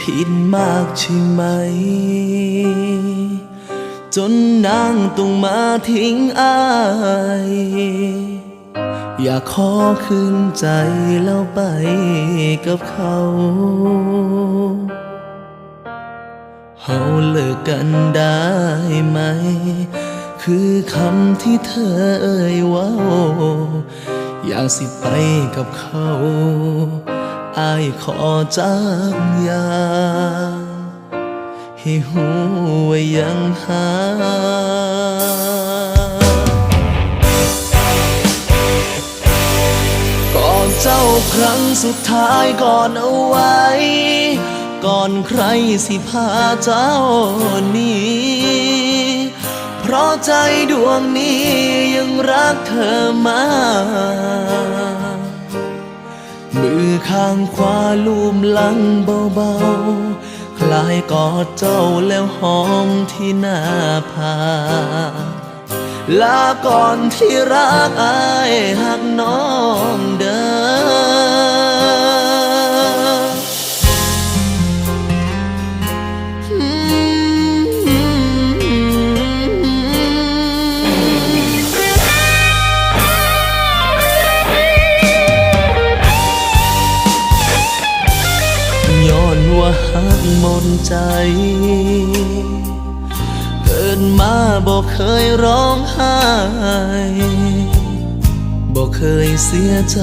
ผิดมากใช่ไหม จนนางต้องมาทิ้งอาย อยากขอคืนใจแล้วไปกับเขาเฮาเลิกกันได้ไหม คือคำที่เธอเอ่ยว่า อยากสิไปกับเขา อายขอจากยาให้หูว่ายังหาก่อนเจ้าครั้งสุดท้ายก่อนเอาไว้ ก่อนใครสิพาเจ้านี้เพราะใจดวงนี้ยังรักเธอมาก มือข้างขวาลูมหลังเบาๆ คล้ายกอดเจ้าแล้วหอมที่หน้าผากลาก่อนที่รักอายหักน้อง ว่าหักหมดใจ เกิดมาบอกเคยร้องไห้บอกเคยเสียใจ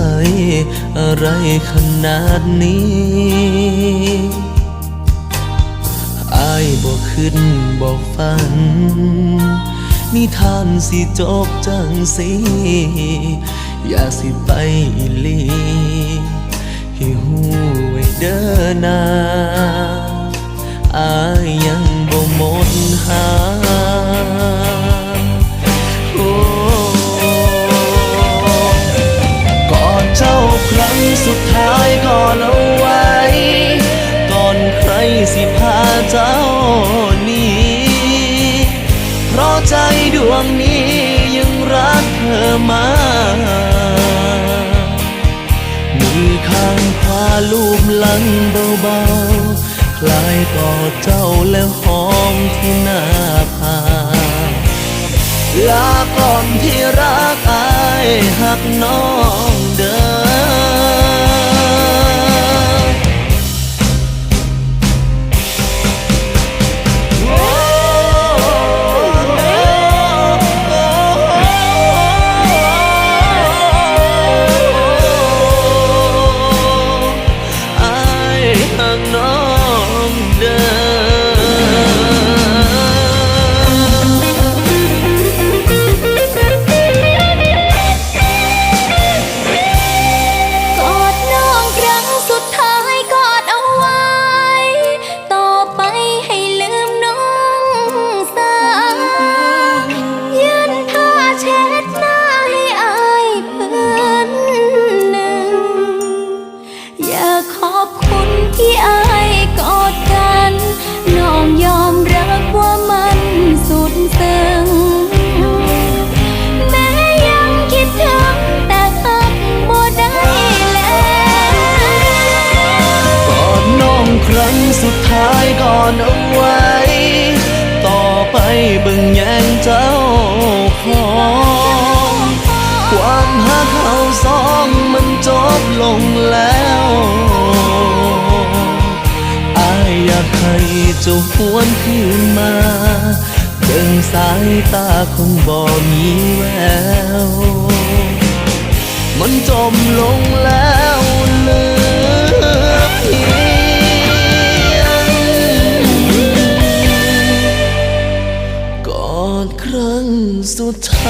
อะไรขนาดนี้อายบอกขึ้นบอกฝัน นิทานสิจบจังสิอย่าสิไปอีลีให้หูไว้เด้อนา สุดท้ายก่อนเอาไว้ ก่อนใครสิพาเจ้านี้เพราะใจดวงนี้ยังรักเธอมามือข้างขวาลูบหลังเบาๆ คลายกอดเจ้าแล้วหอมที่หน้าผากลาก่อนที่รักอายหักน้อง ครั้งสุดท้ายก่อนเอาไว้ ต่อไปบิ่งแยงเจ้าของ ความหักเขาสองมันจบลงแล้วอายอยากให้เจ้าหวนคืนมาเบิ่งสายตาคงบ่มีแวว มันจมลงแล้ว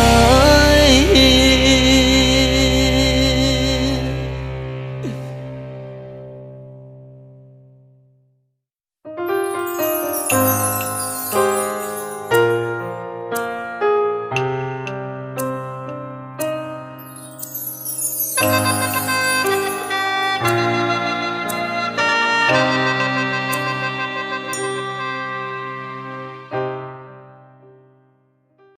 าย